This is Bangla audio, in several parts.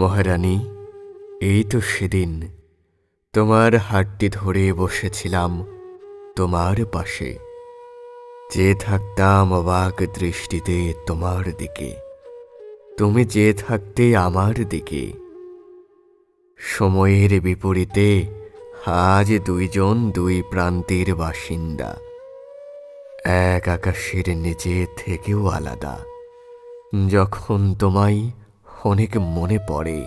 মহারানী, এই তো সেদিন তোমার হাতটি ধরে বসেছিলাম তোমার পাশে। যে থাকতাম অবাক দৃষ্টিতে তোমার দিকে, তুমি যে থাকতে আমার দিকে। সময়ের বিপরীতে আজ দুইজন দুই প্রান্তের বাসিন্দা, এক আকাশের নিচে থেকেও আলাদা। যখন তোমায় অনেক মনে পড়ে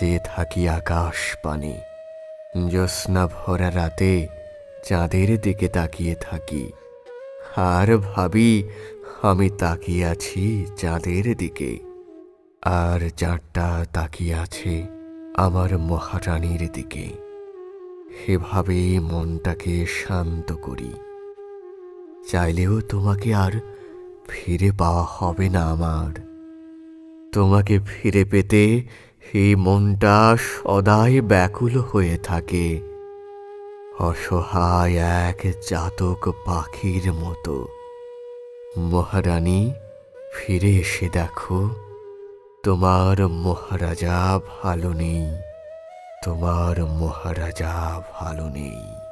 যে থাকি আকাশ পানে জ্যোৎস্না ভরা রাতে চাঁদের দিকে তাকিয়ে থাকি। আর ভাবি, আমি তাকিয়ে আছি চাঁদের দিকে। আর চাঁদটা তাকিয়ে আছে আমার মহারানীর দিকে। এভাবে মনটাকে শান্ত করি। চাইলেও তোমাকে আর ফিরে পাওয়া হবে না আমার। তোমাকে ফিরে পেতে এই মনটা সদাই ব্যাকুল হয়ে থাকে। অসহায় এক জাতক পাখির মতো। মহারানী, ফিরে এসে দেখো, তোমার মহারাজা ভালো নেই। তোমার মহারাজা ভালো নেই।